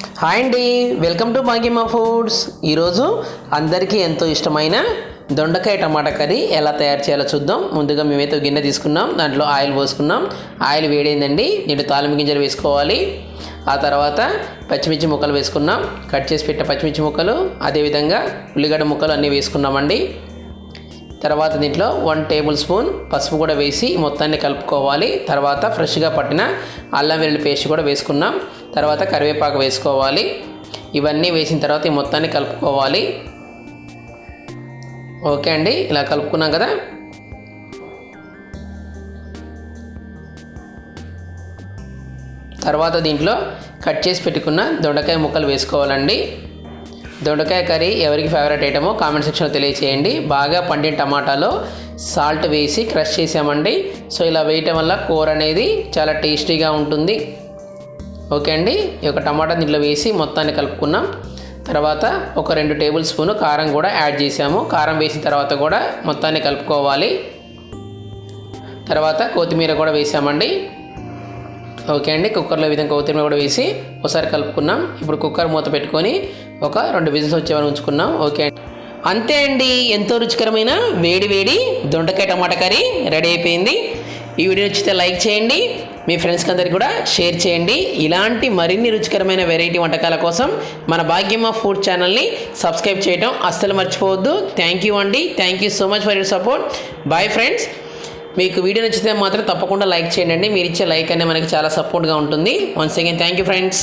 Hi అండి welcome to మాగిమా foods. ఈరోజు అందరికీ ఎంతో ఇష్టమైన దొండకాయ టమాటా కర్రీ ఎలా తయారు చేయాలో చూద్దాం. ముందుగా మేమైతే గిన్నె తీసుకున్నాం దాంట్లో ఆయిల్ పోసుకున్నాం. ఆయిల్ వేడైందండి నేను తాలింపు గింజలు వేసుకోవాలి. ఆ తర్వాత పచ్చిమిర్చి ముక్కలు వేసుకున్నాం. కట్ చేసి పెట్టిన పచ్చిమిర్చి ముక్కలు అదేవిధంగా ఉల్లిగడ్డ ముక్కలు అన్నీ వేసుకున్నామండి. తర్వాత దీంట్లో వన్ టేబుల్ స్పూన్ పసుపు కూడా వేసి మొత్తాన్ని కలుపుకోవాలి. తర్వాత ఫ్రెష్గా పట్టిన అల్లం వెల్లుల్లి పేస్ట్ కూడా వేసుకున్నాం. తర్వాత కరివేపాకు వేసుకోవాలి. ఇవన్నీ వేసిన తర్వాత ఈ మొత్తాన్ని కలుపుకోవాలి. ఓకే అండి ఇలా కలుపుకున్నాం కదా? తర్వాత దీంట్లో కట్ చేసి పెట్టుకున్న దొండకాయ ముక్కలు వేసుకోవాలండి. దొండకాయ కర్రీ ఎవరికి ఫేవరెట్ ఐటమో కామెంట్ సెక్షన్లో తెలియచేయండి. బాగా పండిన టమాటాలో సాల్ట్ వేసి క్రష్ చేసామండి. సో ఇలా వేయటం వల్ల కూర అనేది చాలా టేస్టీగా ఉంటుంది. ఓకే అండి. ఈ యొక్క టమాటా దీంట్లో వేసి మొత్తాన్ని కలుపుకున్నాం. తర్వాత ఒక రెండు టేబుల్ స్పూన్ కారం కూడా యాడ్ చేసాము కారం వేసిన తర్వాత కూడా మొత్తాన్ని కలుపుకోవాలి. తర్వాత కొత్తిమీర కూడా వేసామండి. ఓకే అండి. కుక్కర్లో విధంగా కొత్తిమీర కూడా వేసి ఒకసారి కలుపుకున్నాం. ఇప్పుడు కుక్కర్ మూత పెట్టుకొని ఒక రెండు విజిల్స్ వచ్చేవని ఉంచుకున్నాం. ఓకే అండి. అంతే అండి. ఎంతో రుచికరమైన వేడి వేడి దొండకాయ టమాటా కర్రీ రెడీ అయిపోయింది. ఈ వీడియో నచ్చితే లైక్ చేయండి. మీ ఫ్రెండ్స్కి అందరికి కూడా షేర్ చేయండి. ఇలాంటి మరిన్ని రుచికరమైన వెరైటీ వంటకాల కోసం మన భాగ్యమ్మ ఫుడ్ ఛానల్ని సబ్స్క్రైబ్ చేయడం అస్సలు మర్చిపోవద్దు. థ్యాంక్ యూ అండి. Thank you so much for your support bye friends మీకు వీడియో నచ్చితే మాత్రం తప్పకుండా లైక్ చేయండి మీరు ఇచ్చే లైక్ అనేది మనకి చాలా సపోర్ట్గా ఉంటుంది. Once again thank you friends